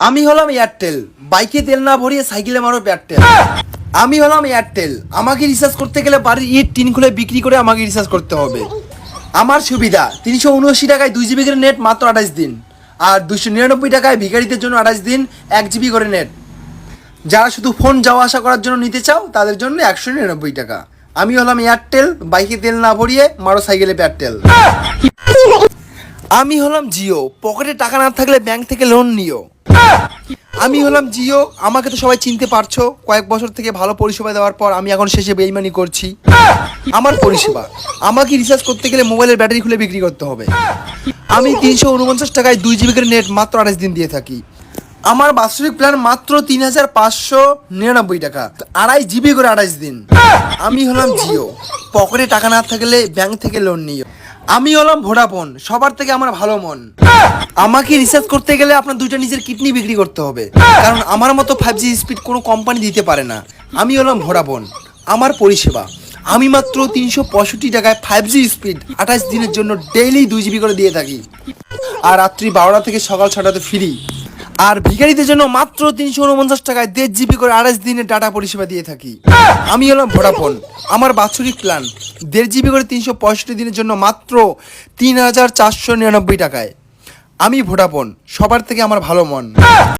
আমি হলাম এয়ারটেল বাইকে তেল না ভরিয়ে সাইকেলে মারো এয়ারটেল আমি হলাম এয়ারটেল আমাকে রিচার্জ করতে গেলে বাড়ির ইট টিন খুলে বিক্রি করে আমাকে রিচার্জ করতে হবে। আমার সুবিধা, তিনশো উনআশি টাকায় দুই জিবি করে নেট মাত্র আঠাশ দিন। আর দুশো নিরানব্বই টাকায় ভিখারিদের জন্য আঠাশ দিন এক জিবি করে নেট যারা শুধু ফোন যাওয়া আসা করার জন্য নিতে চাও, তাদের জন্য একশো নিরানব্বই টাকা। আমি হলাম এয়ারটেল বাইকে তেল না ভরিয়ে মারো সাইকেলে এয়ারটেল আমি হলাম জিও পকেটে টাকা না থাকলে ব্যাংক থেকে লোন নিও। আমি হলাম জিও, আমাকে তো সবাই চিনতে পারছ। কয়েক বছর থেকে ভালো পরিষেবা দেওয়ার পর আমি এখন শেষে বেইমানি করছি। আমার পরিষেবা, আমাকে রিচার্জ করতে গেলে মোবাইলের ব্যাটারি খুলে বিক্রি করতে হবে। আমি তিনশো উনপঞ্চাশ টাকায় দুই জিবি করে নেট মাত্র আঠাশ দিন দিয়ে থাকি। আমার বাৎসরিক প্ল্যান মাত্র তিন হাজার পাঁচশো নিরানব্বই টাকা, আড়াই জিবি করে আড়াইশ দিন। আমি হলাম জিও, পকেটে টাকা না থাকলে ব্যাংক থেকে লোন নিও। আমি হলাম ভোডাফোন, সবার থেকে আমার ভালো মন। আমাকে রিসার্চ করতে গেলে আপনার দুইটা নিজের কিডনি বিক্রি করতে হবে। কারণ আমার মতো ফাইভ জি স্পিড কোনো কোম্পানি দিতে পারে না। আমি হলাম ভোডাফোন, আমার পরিষেবা। আমি মাত্র তিনশো পঁয়ষট্টি টাকায় ফাইভ জি স্পিড আঠাশ দিনের জন্য ডেইলি দুই জিবি করে দিয়ে থাকি। আর রাত্রি বারোটা থেকে সকাল ছটাতে ফ্রি আর ভিখারিদের জন্য মাত্র তিনশো উনপঞ্চাশ টাকায় দেড় জিবি করে আড়াইশ দিনের ডাটা পরিষেবা দিয়ে থাকি। আমি হলাম ভোডাফোন। আমার বাৎসরিক প্ল্যান দেড় জিবি করে তিনশো পঁয়ষট্টি দিনের জন্য মাত্র তিন হাজার চারশো নিরানব্বই টাকায়। আমি ভোডাফোন, সবার থেকে আমার ভালো মন।